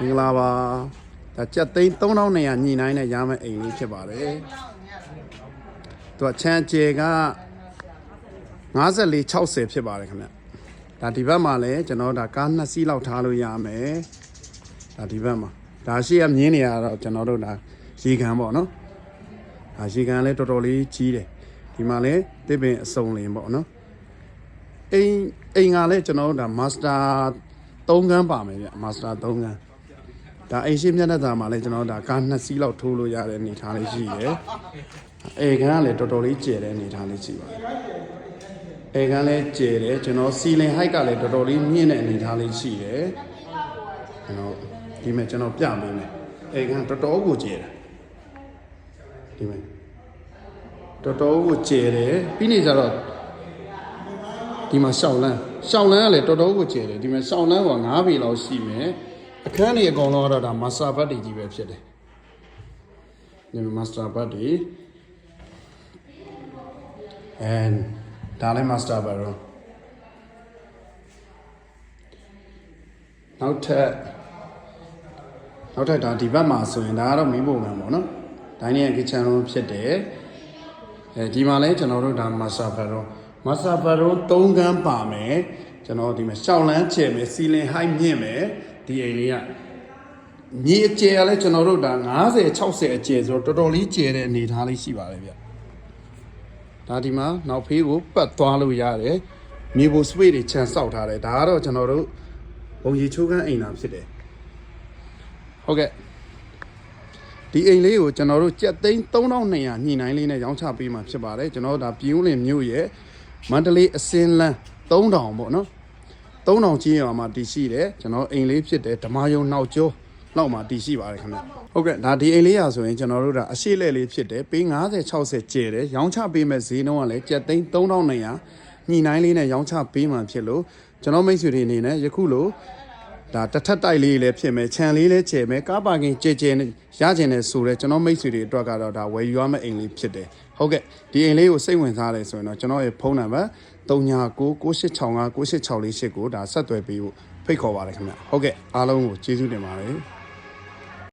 မင်္ဂလာပါဒါကြက်သိန်း3200ညှိနှိုင်းနဲ့ရမယ့်အိမ်လေးဖြစ်ပါတယ်သူကချမ်းကျဲက54 60ဖြစ်ပါတယ်ခင်ဗျဒါဒီဘက်မှာလည်းကျွန်တော်ဒါကားနှစ်စီးလောက်ထားလို့ရမယ်ဒါဒီဘက်မှာဒါရှိရမြင်းနေရတော့ကျွန်တော်တို့ဒါရေကန်ပေါ့နော်ဒါရေကန်လည်းတော်တော်လေးကြီးတယ်ဒီမှာလည်းတစ်ပင်အစုံလင်ပေါ့နော်အိမ်အိမ်ကလည်းကျွန်တော်တို့ဒါမာစတာ3ခန်းပါမယ်ဗျမာစတာ3ခန်း ဒါအိမ်ရှိမျက်နှာသာမှာလည်းကျွန်တော်တို့ဒါကားနှစ်စီးလောက်ထိုးလို့ရတဲ့အနေအထားလေးရှိတယ်။အေကန်ကလည်းတော်တော်လေးကျယ်တဲ့အနေအထားလေးရှိပါတယ်။အေကန်လည်းကျယ်တယ်ကျွန်တော်စီလင်ဟိုက်ကလည်းတော်တော်လေးမြင့်တဲ့အနေအထားလေးရှိတယ်။ကျွန်တော်ဒီမဲ့ကျွန်တော်ပြပေးမယ်။အေကန်တော်တော်ကိုကျယ်တယ်။ဒီမဲ့တော်တော်ကိုကျယ်တယ်ပြီးနေကြတော့ဒီမှာရှောင်းလန်းရှောင်းလန်းကလည်းတော်တော်ကိုကျယ်တယ်ဒီမှာရှောင်းလန်းက9ပေလောက်ရှိမယ် အခန်းကြီးအကောင်လုံးကတော့ဒါမာစတာဘတ်တွေကြီးပဲဖြစ်တယ်ဒီမာစတာဘတ်တွေ and ဒါလည်းမာစတာဘတ်ရောနောက်ထပ်နောက်ထပ်ဒါဒီဘက်မှာဆိုရင်ဒါကတော့မီးပုံမှန်ပေါ့နော်ဒိုင်းနီယန်ကစ်ချန်လုံးဖြစ်တယ်အဲဒီမှာလည်းကျွန်တော်တို့ဒါမာစတာဘတ်ရောမာစတာဘတ်ရော၃ခန်းပါမယ်ကျွန်တော်ဒီမှာရှောင်းလန်းချယ်မယ်စီလင်ဟိုက်မြင့်မယ် ဒီအိမ်လေးကမြေအကျယ်ကလည်းကျွန်တော်တို့ဒါ90 60အကျယ်ဆိုတော့တော်တော်လေးကျယ်တဲ့အနေအထားလေးရှိပါတယ်ဗျဒါဒီမှာနောက်ဖေးကိုပတ်သွားလို့ရတယ်မြေပေါ်စပိတ်တွေခြံဆောက်ထားတယ်ဒါကတော့ကျွန်တော်တို့ဘုံရီချိုးခန်းအိမ်သာဖြစ်တယ်ဟုတ်ကဲ့ဒီအိမ်လေးကိုကျွန်တော်တို့ကြက်သိန်း3200ညှိနှိုင်းလေးနဲ့ရောင်းချပေးမှာဖြစ်ပါတယ်ကျွန်တော်တို့ဒါပြည်ဦးလင်မြို့ရဲ့မန္တလေးအစင်းလန်း3000ပေါ့နော် 3000ချင်းရွာမှာတည်ရှိတယ်ကျွန်တော်အိမ်လေးဖြစ်တယ်ဓမာယုံနောက်ကျောလောက်မှာတည်ရှိပါတယ်ခင်ဗျဟုတ်ကဲ့ဒါဒီအိမ်လေးရဆိုရင်ကျွန်တော်တို့ဒါအရှိလက်လေးဖြစ်တယ်ပေး90 60ကျဲတယ်ရောင်းချပေးမဲ့ဈေးနှုန်းကလည်းကျပ်သိန်း3200ညှိနှိုင်းလေးနဲ့ရောင်းချပေးမှဖြစ်လို့ကျွန်တော်မိတ်ဆွေတွေအနေနဲ့ယခုလိုဒါတစ်ထပ်တိုက်လေးလည်းဖြစ်မယ်ခြံလေးလည်းကျဲမယ်ကားပါကင်ကျဲကျဲနဲ့ရကျင်တယ်ဆိုတော့ကျွန်တော်မိတ်ဆွေတွေအတွက်ကတော့ဒါဝယ်ယူရမယ့်အိမ်လေးဖြစ်တယ် ဟုတ်ကဲ့ဒီအိမ်လေးကိုစိတ်ဝင်စားတယ်ဆိုရင်တော့ကျွန်တော်ရဲ့ဖုန်းနံပါတ်3996965648ကိုဒါဆက်သွယ်ပေးဖို့ဖိတ်ခေါ်ပါတယ်ခင်ဗျဟုတ်ကဲ့အားလုံးကိုကျေးဇူးတင်ပါတယ်